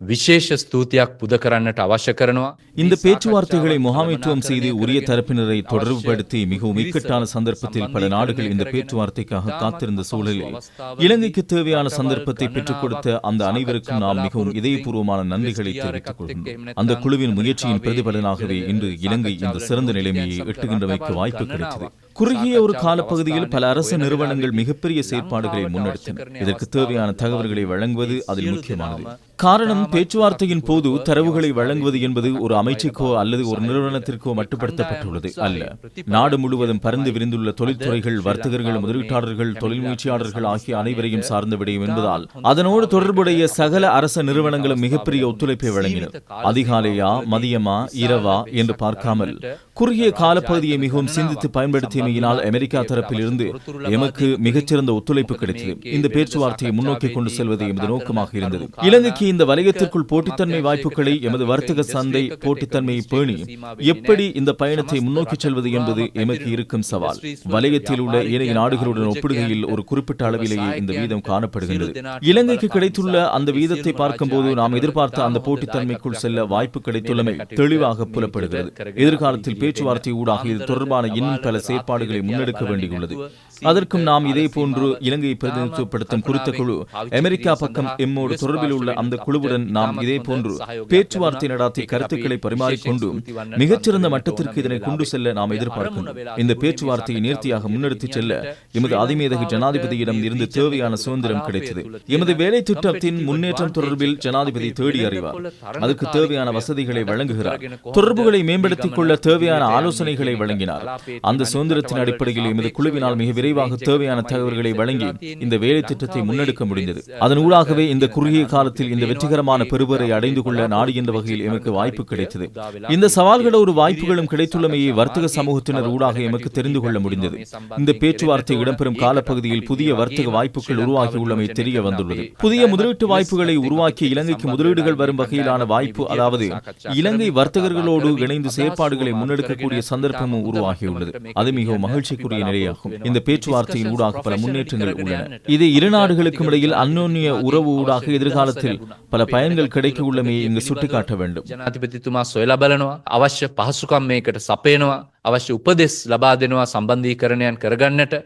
விசேஷ ஸ்தூத்தியாக புத கரන්නட்டு இந்த பேச்சுவார்த்தைகளை முகாமைத்துவம் செய்து உரிய தரப்பினரை தொடர்புபடுத்தி மிகவும் இக்கட்டான சந்தர்ப்பத்தில் பல நாடுகள் இந்த பேச்சுவார்த்தைக்காக காத்திருந்த சூழலில் இலங்கைக்கு தேவையான சந்தர்ப்பத்தை பெற்றுக் கொடுத்த அந்த அனைவருக்கும் நாம் மிகவும் இதயபூர்வமான நன்றிகளை தெரிவித்துக் கொள்கிறோம் அந்த குழுவின் முயற்சியின் பிரதிபலனாகவே இன்று இலங்கை இந்த சிறந்த நிலைமையை எட்டுகின்றமைக்கு வாய்ப்பு கிடைத்தது குறுகிய ஒரு காலப்பகுதியில் பல அரசு நிறுவனங்கள் மிகப்பெரிய செயற்பாடுகளை முன்னெடுத்தன. இதற்கு தேவையான தகவல்களை வழங்குவது அதில் முக்கியமானது. காரணம் பேச்சுவார்த்தையின் போது தரவுகளை வழங்குவது என்பது ஒரு அமைச்சுக்கோ அல்லது ஒரு நிறுவனத்திற்கோ மட்டுப்படுத்தப்பட்டுள்ளது. அல்ல. நாடு முழுவதும் பறந்து விரிந்துள்ள தொழில்துறைகள் வர்த்தகர்கள் முதலீட்டாளர்கள் தொழில் முயற்சியாளர்கள் ஆகிய அனைவரையும் சார்ந்த விடயம் என்பதால் அதனோடு தொடர்புடைய சகல அரச நிறுவனங்களும் மிகப்பெரிய ஒத்துழைப்பை வழங்கினர் அதிகாலையா மதியமா இரவா என்று பார்க்காமல் குறுகிய காலப்பகுதியை மிகவும் சிந்தித்து பயன்படுத்தியமையினால் அமெரிக்கா தரப்பில் இருந்து எமக்கு மிகச்சிறந்த ஒத்துழைப்பு கிடைத்தது. இந்த பேச்சுவார்த்தையை முன்னோக்கி கொண்டு செல்வது எமது நோக்கமாக இருந்தது. இலங்கைக்கு இந்த வலயத்திற்குள் போட்டித்தன்மை வாய்ப்புகளை எமது வர்த்தக சந்தை போட்டித்தன்மையை பேணி எப்படி இந்த பயணத்தை முன்னோக்கி செல்வது என்பது எமக்கு இருக்கும் சவால். வலயத்தில் உள்ள ஏனைய நாடுகளுடன் ஒப்பிடுகையில் ஒரு குறிப்பிட்ட அளவிலேயே இந்த வீதம் காணப்படுகின்றது. இலங்கைக்கு கிடைத்துள்ள அந்த வீதத்தை பார்க்கும்போது நாம் எதிர்பார்த்த அந்த போட்டித்தன்மைக்குள் செல்ல வாய்ப்பு கிடைத்துள்ளமை தெளிவாக புலப்படுகிறது. எதிர்காலத்தில் பேச்சுவார்த்தை ஊடாக இது தொடர்பான இன்னும் பல செயற்பாடுகளை முன்னெடுக்க வேண்டியுள்ளது. அதற்கும் நாம் இதே போன்று இலங்கையை பிரதிநிதித்துவப்படுத்தும் குறித்த குழு அமெரிக்கா பக்கம் எம்மோடு தொடர்பில் உள்ள அந்த குழுவுடன் நாம் இதே போன்று பேச்சுவார்த்தை நடாத்தி கருத்துக்களை பரிமாறிக்கொண்டு மிகச்சிறந்த மட்டத்திற்கு இதனை கொண்டு செல்ல நாம் எதிர்பார்க்கின்றோம் இந்த பேச்சுவார்த்தையை நேர்த்தியாக முன்னெடுத்துச் செல்ல எமது அதிமேதகு ஜனாதிபதியிடம் இருந்து தேவையான சுதந்திரம் கிடைத்தது. எமது வேலை திட்டத்தின் முன்னேற்றம் தொடர்பில் ஜனாதிபதி தேடி அறிவார். அதற்கு தேவையான வசதிகளை வழங்குகிறார். தொடர்புகளை மேம்படுத்திக் கொள்ள தேவையான ஆலோசனைகளை வழங்கினார். அந்த சுதந்திரத்தின் அடிப்படையில் எமது குழுவினால் மிக விரைவாக தேவையான தகவல்களை வழங்கி இந்த வேலை திட்டத்தை முன்னெடுக்க முடிந்தது. அதன் ஊடாகவே இந்த குறுகிய காலத்தில் இந்த வெற்றிகரமான பெறுவரை அடைந்து கொள்ள நாடு என்ற வகையில் எமக்கு வாய்ப்பு கிடைத்தது. இந்த சவால்கள ஒரு வாய்ப்புகளும் கிடைத்துள்ளமையை வர்த்தக சமூகத்தினர் ஊடாக எமக்கு தெரிந்து கொள்ள முடிந்தது. இந்த பேச்சுவார்த்தை இடம்பெறும் காலப்பகுதியில் புதிய வர்த்தக வாய்ப்புகள் உருவாகியுள்ளமை தெரிய வந்துள்ளது. புதிய முதலீட்டு வாய்ப்புகளை உருவாக்கி இலங்கைக்கு முதலீடுகள் வரும் வகையிலான வாய்ப்பு அதாவது இலங்கை வர்த்தகர்களோடு இணைந்து செயற்பாடுகளை முன்னெடுக்கக்கூடிய சந்தர்ப்பமும் உருவாகியுள்ளது அது மிகவும் மகிழ்ச்சிக்குரிய நிலையாகும் இந்த பேச்சுவார்த்தையின் ஊடாக பல முன்னேற்றங்கள் உள்ளன இது இரு நாடுகளுக்கும் இடையில் அந்யோன்ய உறவு ஊடாக எதிர்காலத்தில் பல பயன்கள் கிடைக்க உள்ளமையை இங்கு சுட்டிக்காட்ட வேண்டும் ජනාතිපතිතුමා සොයලා බලනවා අවශ්‍ය පහසුකම් මේකට සපයනවා අවශ්‍ය උපදෙස් ලබා දෙනවා සම්බන්ධීකරණයන් කරගන්නට